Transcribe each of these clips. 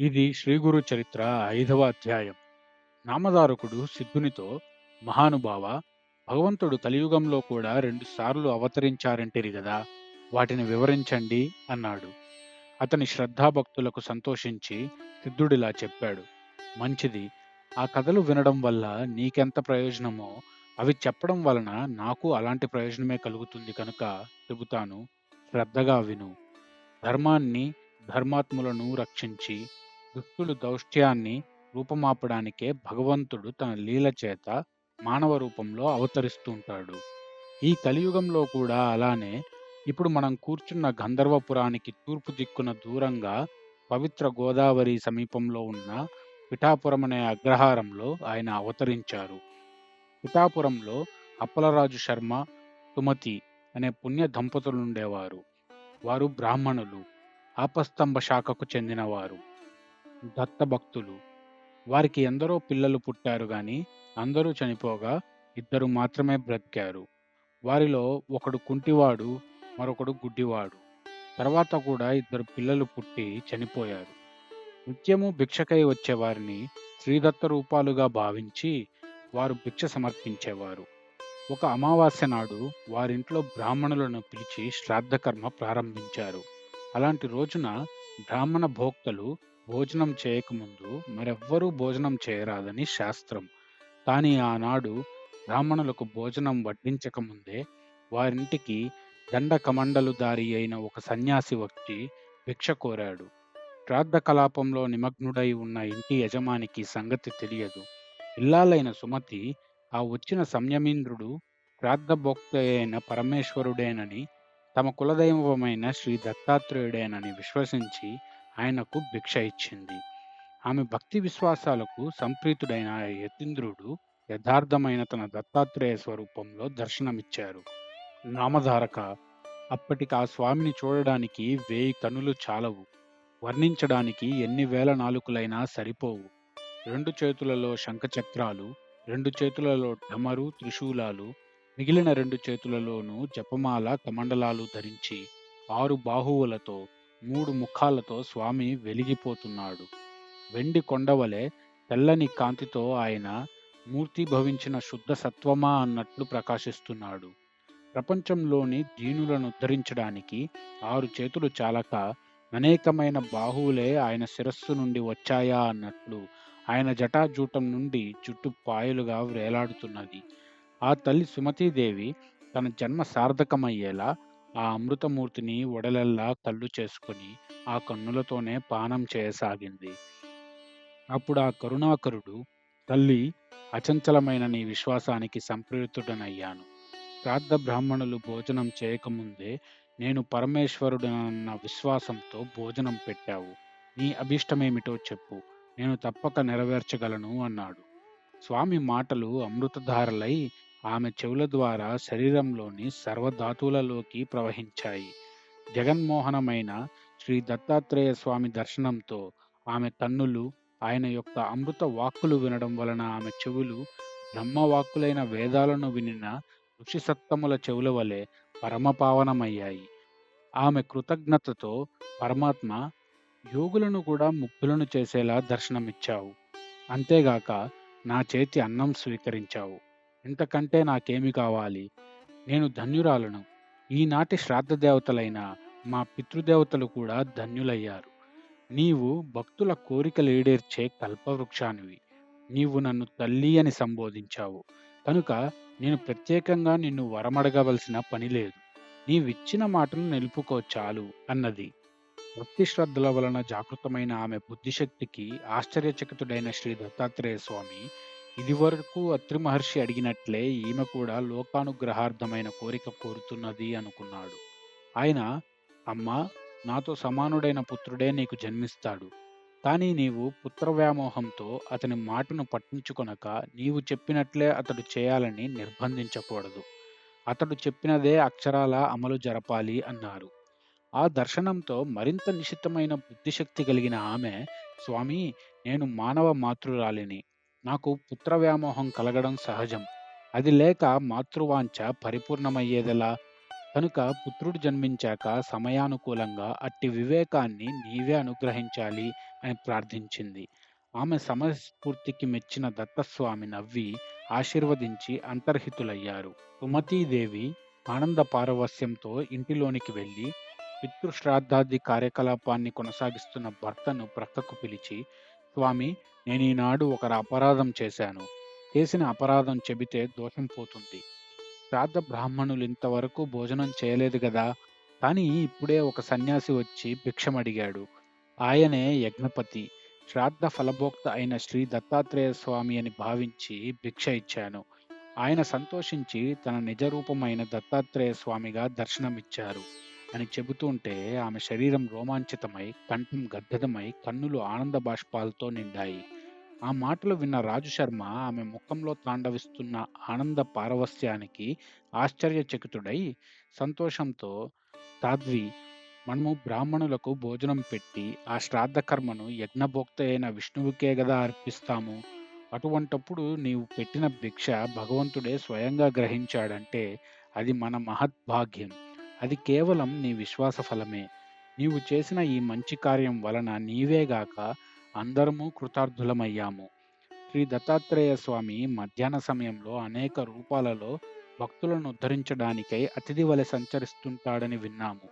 ఇది శ్రీగురు చరిత్ర ఐదవ అధ్యాయం. నామదారకుడు సిద్ధునితో మహానుభావ భగవంతుడు కలియుగంలో కూడా రెండు సార్లు అవతరించారంటిరి గదా వాటిని వివరించండి అన్నాడు. అతని శ్రద్ధాభక్తులకు సంతోషించి సిద్ధుడిలా చెప్పాడు. మంచిది ఆ కథలు వినడం వల్ల నీకెంత ప్రయోజనమో అవి చెప్పడం వలన నాకు అలాంటి ప్రయోజనమే కలుగుతుంది కనుక చెబుతాను. శ్రద్ధగా విను. ధర్మాన్ని ధర్మాత్ములను రక్షించి దుష్టులు దౌష్ట్యాన్ని రూపమాపడానికే భగవంతుడు తన లీల చేత మానవ రూపంలో అవతరిస్తుంటాడు ఈ కలియుగంలో కూడా అలానే ఇప్పుడు మనం కూర్చున్న గంధర్వపురానికి తూర్పు దిక్కున దూరంగా పవిత్ర గోదావరి సమీపంలో ఉన్న పిఠాపురం అనే అగ్రహారంలో ఆయన అవతరించారు. పిఠాపురంలో అప్పలరాజు శర్మ సుమతి అనే పుణ్య దంపతులు ఉండేవారు. వారు బ్రాహ్మణులు. ఆపస్తంభ శాఖకు చెందినవారు. దత్తభక్తులు వారికి ఎందరో పిల్లలు పుట్టారు గాని అందరూ చనిపోగా ఇద్దరు మాత్రమే బ్రతికారు. వారిలో ఒకడు కుంటివాడు మరొకడు గుడ్డివాడు. తర్వాత కూడా ఇద్దరు పిల్లలు పుట్టి చనిపోయారు. నిత్యము భిక్షకై వచ్చేవారిని శ్రీదత్త రూపాలుగా భావించి వారు భిక్ష సమర్పించేవారు. ఒక అమావాస్య నాడు వారింట్లో బ్రాహ్మణులను పిలిచి శ్రాద్ధకర్మ ప్రారంభించారు. అలాంటి రోజున బ్రాహ్మణ భోక్తలు భోజనం చేయకముందు మరెవ్వరూ భోజనం చేయరాదని శాస్త్రం. కానీ ఆనాడు బ్రాహ్మణులకు భోజనం వడ్డించకముందే వారింటికి దండ కమండలు దారి అయిన ఒక సన్యాసి వచ్చి భిక్ష కోరాడు. శ్రాద్ధ కలాపంలో నిమగ్నుడై ఉన్న ఇంటి యజమానికి సంగతి తెలియదు. ఇల్లాలైన సుమతి ఆ వచ్చిన సంయమీంద్రుడు శ్రాద్ధభోక్త అయిన పరమేశ్వరుడేనని తమ కులదైవమైన శ్రీ దత్తాత్రేయుడేనని విశ్వసించి ఆయనకు భిక్ష ఇచ్చింది. ఆమె భక్తి విశ్వాసాలకు సంప్రీతుడైన యతీంద్రుడు యథార్థమైన తన దత్తాత్రేయ స్వరూపంలో దర్శనమిచ్చారు. నామధారక అప్పటికి ఆ స్వామిని చూడడానికి వేయి కనులు చాలవు. వర్ణించడానికి ఎన్ని వేల నాలుకలైనా సరిపోవు. రెండు చేతులలో శంఖచక్రాలు రెండు చేతులలో ఢమరు త్రిశూలాలు మిగిలిన రెండు చేతులలోనూ జపమాల కమండలాలు ధరించి ఆరు బాహువులతో మూడు ముఖాలతో స్వామి వెలిగిపోతున్నాడు. వెండి కొండవలె తెల్లని కాంతితో ఆయన మూర్తి భవించిన శుద్ధ సత్వమా అన్నట్లు ప్రకాశిస్తున్నాడు. ప్రపంచంలోని దీనులను ఉద్ధరించడానికి ఆరు చేతులు చాలక అనేకమైన బాహువులే ఆయన శిరస్సు నుండి వచ్చాయా అన్నట్లు ఆయన జటాజూటం నుండి జుట్టు పాయలుగా వేలాడుతున్నది. ఆ తల్లి సుమతీదేవి తన జన్మ సార్థకమయ్యేలా ఆ అమృతమూర్తిని ఒడలల్లా కళ్ళు చేసుకుని ఆ కన్నులతోనే పానం చేయసాగింది. అప్పుడు ఆ కరుణాకరుడు తల్లి అచంచలమైన నీ విశ్వాసానికి సంప్రేరితుడనయ్యాను శ్రాద్ధ బ్రాహ్మణులు భోజనం చేయకముందే నేను పరమేశ్వరుడనన్న విశ్వాసంతో భోజనం పెట్టావు. నీ అభిష్టమేమిటో చెప్పు. నేను తప్పక నెరవేర్చగలను అన్నాడు. స్వామి మాటలు అమృతధారలై ఆమె చెవుల ద్వారా శరీరంలోని సర్వధాతువులలోకి ప్రవహించాయి. జగన్మోహనమైన శ్రీ దత్తాత్రేయ స్వామి దర్శనంతో ఆమె కన్నులు ఆయన యొక్క అమృత వాక్కులు వినడం వలన ఆమె చెవులు బ్రహ్మవాక్కులైన వేదాలను వినిన ఋషిసత్తముల చెవుల వలె పరమపావనమయ్యాయి. ఆమె కృతజ్ఞతతో పరమాత్మ యోగులను కూడా ముక్తులను చేసేలా దర్శనమిచ్చావు. అంతేగాక నా చేతి అన్నం స్వీకరించావు. ఇంతకంటే నాకేమి కావాలి? నేను ధన్యురాలను. ఈనాటి శ్రాద్ధ దేవతలైన మా పితృదేవతలు కూడా ధన్యులయ్యారు. నీవు భక్తుల కోరికలు ఏడేర్చే కల్పవృక్షానివి. నీవు నన్ను తల్లి అని సంబోధించావు. కనుక నేను ప్రత్యేకంగా నిన్ను వరమడగవలసిన పని లేదు. నీవిచ్చిన మాటను నిలుపుకో చాలు అన్నది. భక్తి శ్రద్ధల వలన జాగృతమైన ఆమె బుద్ధిశక్తికి ఆశ్చర్యచకితుడైన శ్రీ దత్తాత్రేయ స్వామి ఇదివరకు అత్రి మహర్షి అడిగినట్లే ఈమె కూడా లోకానుగ్రహార్థమైన కోరిక కోరుతున్నది అనుకున్నాడు. ఆయన అమ్మా నాతో సమానుడైన పుత్రుడే నీకు జన్మిస్తాడు. కానీ నీవు పుత్ర వ్యామోహంతో అతని మాటను పట్టించుకొనక నీవు చెప్పినట్లే అతడు చేయాలని నిర్బంధించకూడదు. అతడు చెప్పినదే అక్షరాల అమలు జరపాలి అన్నారు. ఆ దర్శనంతో మరింత నిశితమైన బుద్ధిశక్తి కలిగిన ఆమె స్వామి నేను మానవ మాతృరాలిని. నాకు పుత్ర వ్యామోహం కలగడం సహజం. అది లేక మాతృవాంఛ పరిపూర్ణమయ్యేదెలా? కనుక పుత్రుడు జన్మించాక సమయానుకూలంగా అట్టి వివేకాన్ని నీవే అనుగ్రహించాలి అని ప్రార్థించింది. ఆమె సమస్ఫూర్తికి మెచ్చిన దత్తస్వామి నవ్వి ఆశీర్వదించి అంతర్హితులయ్యారు. సుమతీదేవి ఆనంద పారవస్యంతో ఇంటిలోనికి వెళ్ళి పితృశ్రాద్ధాది కార్యకలాపాన్ని కొనసాగిస్తున్న భర్తను ప్రక్కకు పిలిచి స్వామి నేను ఈనాడు ఒక అపరాధం చేశాను. చేసిన అపరాధం చెబితే దోషం పోతుంది. శ్రాద్ధ బ్రాహ్మణులు ఇంతవరకు భోజనం చేయలేదు కదా కానీ ఇప్పుడే ఒక సన్యాసి వచ్చి భిక్షమడిగాడు. ఆయనే యజ్ఞపతి. శ్రాద్ధ ఫలభోక్త అయిన శ్రీ దత్తాత్రేయ స్వామి అని భావించి భిక్ష ఇచ్చాను. ఆయన సంతోషించి తన నిజరూపమైన దత్తాత్రేయ స్వామిగా దర్శనమిచ్చారు. అని చెబుతుంటే ఆమె శరీరం రోమాంచితమై కంఠం గద్గదమై కన్నులు ఆనంద బాష్పాలతో నిండాయి. ఆ మాటలు విన్న రాజు శర్మ ఆమె ముఖంలో తాండవిస్తున్న ఆనంద పారవస్యానికి ఆశ్చర్యచకితుడై సంతోషంతో తాద్వి మనము బ్రాహ్మణులకు భోజనం పెట్టి ఆ శ్రాద్ధ కర్మను యజ్ఞభోక్త అయిన విష్ణువుకే గదా అర్పిస్తాము. అటువంటప్పుడు నీవు పెట్టిన భిక్ష భగవంతుడే స్వయంగా గ్రహించాడంటే అది మన మహద్భాగ్యం. అది కేవలం నీ విశ్వాస ఫలమే. నీవు చేసిన ఈ మంచి కార్యం వలన నీవేగాక అందరము కృతార్థులమయ్యాము. శ్రీ దత్తాత్రేయ స్వామి మధ్యాహ్న సమయంలో అనేక రూపాలలో భక్తులను ఉద్ధరించడానికై అతిథి వలె సంచరిస్తుంటాడని విన్నాము.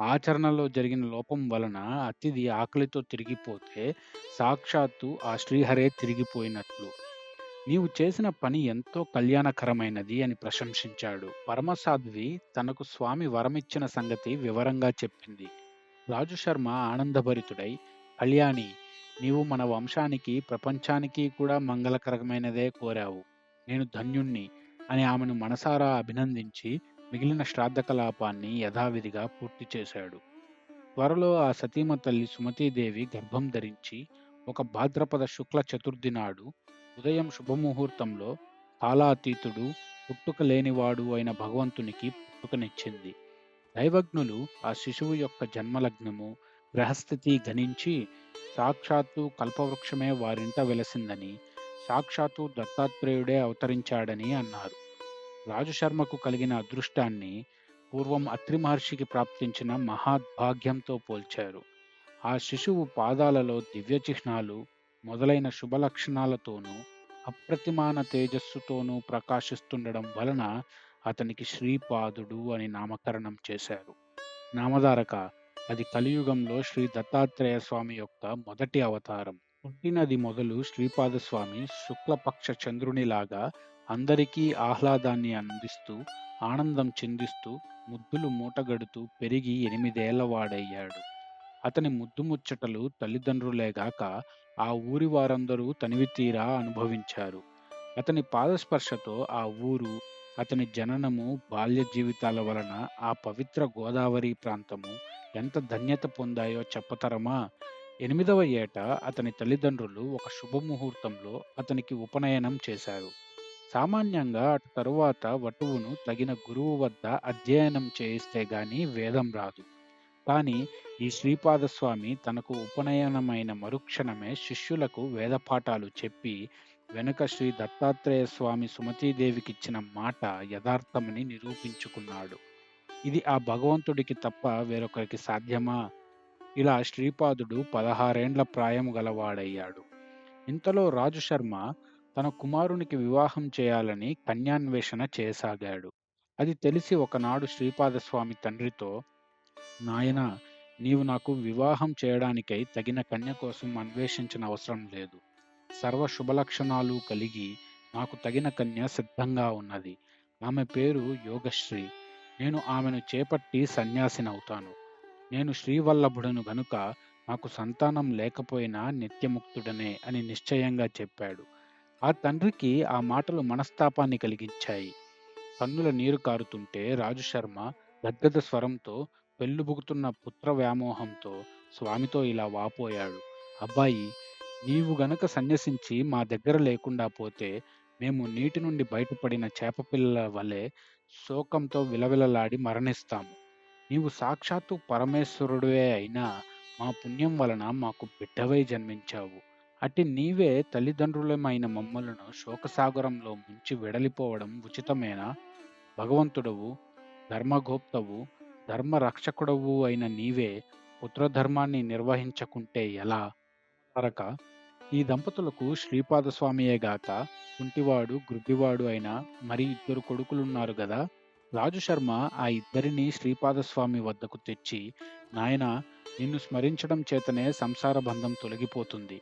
ఆచరణలో జరిగిన లోపం వలన అతిథి ఆకలితో తిరిగిపోతే సాక్షాత్తు ఆ శ్రీహరే తిరిగిపోయినట్లు. నీవు చేసిన పని ఎంతో కళ్యాణకరమైనది అని ప్రశంసించాడు. పరమసాధ్వి తనకు స్వామి వరమిచ్చిన సంగతి వివరంగా చెప్పింది. రాజు శర్మ ఆనందభరితుడై కళ్యాణి నీవు మన వంశానికి ప్రపంచానికి కూడా మంగళకరమైనదే కోరావు. నేను ధన్యుణ్ణి అని ఆమెను మనసారా అభినందించి మిగిలిన శ్రాద్ధ కలాపాన్ని యథావిధిగా పూర్తి చేశాడు. త్వరలో ఆ సతీమ తల్లి సుమతీదేవి గర్భం ధరించి ఒక భాద్రపద శుక్ల చతుర్థి నాడు ఉదయం శుభముహూర్తంలో కాలాతీతుడు పుట్టుక లేనివాడు అయిన భగవంతునికి పుట్టుకనిచ్చింది. దైవజ్ఞులు ఆ శిశువు యొక్క జన్మలగ్నము గ్రహస్థితి గణించి సాక్షాత్తు కల్పవృక్షమే వారింట వెలసిందని సాక్షాత్తు దత్తాత్రేయుడే అవతరించాడని అన్నారు. రాజుశర్మకు కలిగిన అదృష్టాన్ని పూర్వం అత్రి మహర్షికి ప్రాప్తించిన మహాద్భాగ్యంతో పోల్చారు. ఆ శిశువు పాదాలలో దివ్య చిహ్నాలు మొదలైన శుభ లక్షణాలతోనూ అప్రతిమాన తేజస్సుతోనూ ప్రకాశిస్తుండడం వలన అతనికి శ్రీపాదుడు అని నామకరణం చేశారు. నామధారక అది కలియుగంలో శ్రీ దత్తాత్రేయ స్వామి యొక్క మొదటి అవతారం. పుట్టినది మొదలు శ్రీపాద స్వామి శుక్లపక్ష చంద్రునిలాగా అందరికీ ఆహ్లాదాన్ని అందిస్తూ ఆనందం చెందిస్తూ ముద్దులు మూటగడుతూ పెరిగి ఎనిమిదేళ్ళ వాడయ్యాడు. అతని ముద్దు ముచ్చటలు తల్లిదండ్రులేగాక ఆ ఊరి వారందరూ తనివి తీరా అనుభవించారు. అతని పాదస్పర్శతో ఆ ఊరు అతని జననము బాల్య జీవితాల వలన ఆ పవిత్ర గోదావరి ప్రాంతము ఎంత ధన్యత పొందాయో చెప్పతరమా? ఎనిమిదవ ఏట అతని తల్లిదండ్రులు ఒక శుభముహూర్తంలో అతనికి ఉపనయనం చేశారు. సామాన్యంగా అటు తరువాత వటువును తగిన గురువు వద్ద అధ్యయనం చేయిస్తే గాని వేదం రాదు. కానీ ఈ శ్రీపాదస్వామి తనకు ఉపనయనమైన మరుక్షణమే శిష్యులకు వేదపాఠాలు చెప్పి వెనుక శ్రీ దత్తాత్రేయ స్వామి సుమతీదేవికిచ్చిన మాట యథార్థమని నిరూపించుకున్నాడు. ఇది ఆ భగవంతుడికి తప్ప వేరొకరికి సాధ్యమా? ఇలా శ్రీపాదుడు పదహారేండ్ల ప్రాయం గలవాడయ్యాడు. ఇంతలో రాజు శర్మ తన కుమారునికి వివాహం చేయాలని కన్యాన్వేషణ చేయసాగాడు అది తెలిసి ఒకనాడు శ్రీపాదస్వామి తండ్రితో నాయన నీవు నాకు వివాహం చేయడానికై తగిన కన్య కోసం అన్వేషించిన అవసరం లేదు. సర్వ శుభలక్షణాలు కలిగి నాకు తగిన కన్య సిద్ధంగా ఉన్నది. ఆమె పేరు యోగశ్రీ. నేను ఆమెను చేపట్టి సన్యాసినవుతాను. నేను శ్రీవల్లభుడను గనుక నాకు సంతానం లేకపోయినా నిత్యముక్తుడనే అని నిశ్చయంగా చెప్పాడు. ఆ తండ్రికి ఆ మాటలు మనస్తాపాన్ని కలిగించాయి. కన్నుల నీరు కారుతుంటే రాజు శర్మ గద్గద స్వరంతో పెళ్ళుబుకుతున్న పుత్ర వ్యామోహంతో స్వామితో ఇలా వాపోయాడు. అబ్బాయి నీవు గనక సన్యసించి మా దగ్గర లేకుండా పోతే మేము నీటి నుండి బయటపడిన చేపపిల్లల వలె శోకంతో విలవిలలాడి మరణిస్తాము. నీవు సాక్షాత్తు పరమేశ్వరుడివే అయినా మా పుణ్యం వలన మాకు బిడ్డవై జన్మించావు. అట్టి నీవే తల్లిదండ్రులమైన మమ్మలను శోకసాగరంలో ముంచి వెడలిపోవడం ఉచితమేనా? భగవంతుడవు ధర్మగోప్తవు, ధర్మరక్షకుడవు అయిన నీవే పుత్రధర్మాన్ని నిర్వహించకుంటే ఎలా? తరక ఈ దంపతులకు శ్రీపాదస్వామియే గాక కుంటివాడు, గ్రుడ్డివాడు అయిన మరి ఇద్దరు కొడుకులున్నారు గదా! రాజు శర్మ ఆ ఇద్దరిని శ్రీపాదస్వామి వద్దకు తెచ్చి, నాయనా నిన్ను స్మరించడం చేతనే సంసార బంధం తొలగిపోతుంది.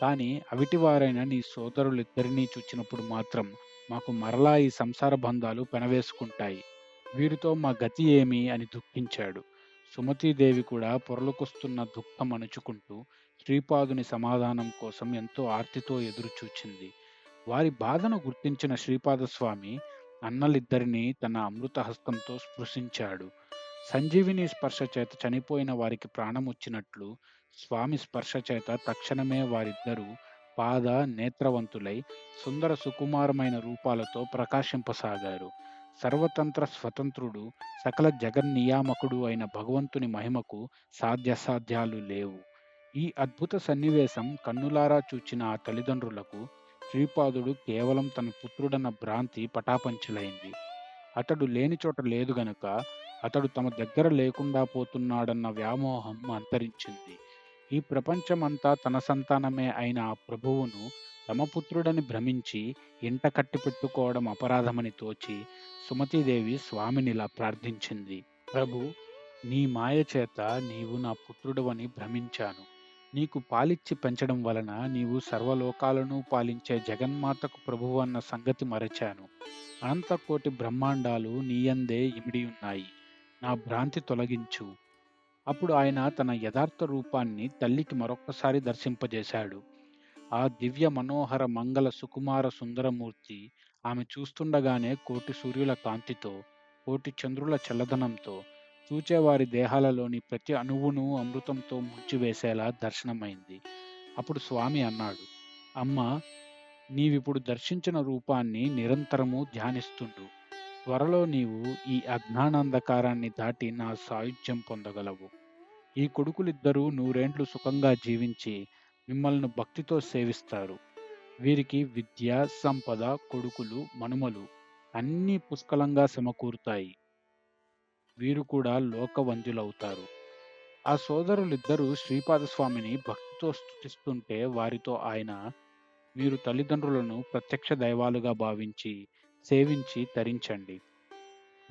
కానీ అవిటివారైన నీ సోదరులిద్దరినీ చూచినప్పుడు మాత్రం మాకు మరలా ఈ సంసార బంధాలు పెనవేసుకుంటాయి. వీరితో మా గతి ఏమి? అని దుఃఖించాడు. సుమతీదేవి కూడా పొరలకొస్తున్న దుఃఖం అణుచుకుంటూ శ్రీపాదుని సమాధానం కోసం ఎంతో ఆర్తితో ఎదురుచూచింది. వారి బాధను గుర్తించిన శ్రీపాదస్వామి అన్నలిద్దరినీ తన అమృత హస్తంతో స్పృశించాడు. సంజీవిని స్పర్శ చేత చనిపోయిన వారికి ప్రాణం వచ్చినట్లు స్వామి స్పర్శ చేత తక్షణమే వారిద్దరూ పాద నేత్రవంతులై సుందర సుకుమారమైన రూపాలతో ప్రకాశింపసాగారు. సర్వతంత్ర స్వతంత్రుడు, సకల జగన్నియామకుడు అయిన భగవంతుని మహిమకు సాధ్యాసాధ్యాలు లేవు. ఈ అద్భుత సన్నివేశం కన్నులారా చూచిన ఆ తల్లిదండ్రులకు శ్రీపాదుడు కేవలం తన పుత్రుడన్న భ్రాంతి పటాపంచలైంది. అతడు లేని చోట లేదు గనుక అతడు తమ దగ్గర లేకుండా పోతున్నాడన్న వ్యామోహం అంతరించింది. ఈ ప్రపంచమంతా తన సంతానమే అయిన ఆ ప్రభువును యమపుత్రుడని భ్రమించి ఇంట కట్టిపెట్టుకోవడం అపరాధమని తోచి సుమతీదేవి స్వామినిలా ప్రార్థించింది. ప్రభు నీ మాయ చేత నీవు నా పుత్రుడవని భ్రమించాను. నీకు పాలిచ్చి పెంచడం వలన నీవు సర్వలోకాలను పాలించే జగన్మాతకు ప్రభువన్న సంగతి మరచాను. అనంతకోటి బ్రహ్మాండాలు నీయందే ఇమిడి ఉన్నాయి నా భ్రాంతి తొలగించు. అప్పుడు ఆయన తన యథార్థ రూపాన్ని తల్లికి మరొక్కసారి దర్శింపజేశాడు. ఆ దివ్య మనోహర మంగళ సుకుమార సుందరమూర్తి ఆమె చూస్తుండగానే కోటి సూర్యుల కాంతితో, కోటి చంద్రుల చల్లదనంతో, చూచేవారి దేహాలలోని ప్రతి అణువును అమృతంతో ముంచివేసేలా దర్శనమైంది. అప్పుడు స్వామి అన్నాడు, అమ్మా! నీవిప్పుడు దర్శించిన రూపాన్ని నిరంతరము ధ్యానిస్తుండు. త్వరలో నీవు ఈ అజ్ఞానాంధకారాన్ని దాటి నా సాయుధ్యం పొందగలవు. ఈ కొడుకులిద్దరూ నూరేండ్లు సుఖంగా జీవించి మిమ్మల్ని భక్తితో సేవిస్తారు. వీరికి విద్య, సంపద, కొడుకులు, మనుమలు అన్నీ పుష్కలంగా సమకూరుతాయి. వీరు కూడా లోకవంద్యులవుతారు. ఆ సోదరులిద్దరూ శ్రీపాదస్వామిని భక్తితో స్థుతిస్తుంటే వారితో ఆయన, మీరు తల్లిదండ్రులను ప్రత్యక్ష దైవాలుగా భావించి, సేవించి తరించండి.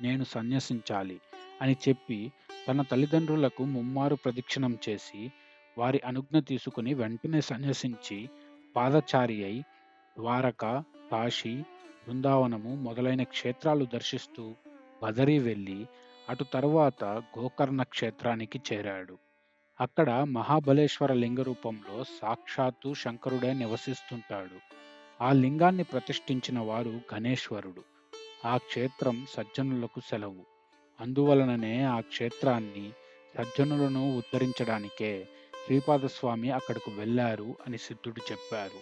నేను సన్యసించాలి అని చెప్పి తన తల్లిదండ్రులకు ముమ్మారు ప్రదక్షిణం చేసి, వారి అనుజ్ఞ తీసుకుని వెంటనే సన్యసించి పాదచారియై ద్వారక, కాశీ, బృందావనము మొదలైన క్షేత్రాలు దర్శిస్తూ బదరీ వెళ్ళి అటు తరువాత గోకర్ణ క్షేత్రానికి చేరాడు. అక్కడ మహాబలేశ్వర లింగ రూపంలో సాక్షాత్తు శంకరుడే నివసిస్తుంటాడు. ఆ లింగాన్ని ప్రతిష్ఠించిన వారు గణేశ్వరుడు. ఆ క్షేత్రం సజ్జనులకు సెలవు. అందువలననే ఆ క్షేత్రాన్ని సజ్జనులను ఉద్ధరించడానికే శ్రీపాదస్వామి అక్కడకు వెళ్ళారు అని సిద్ధుడు చెప్పారు.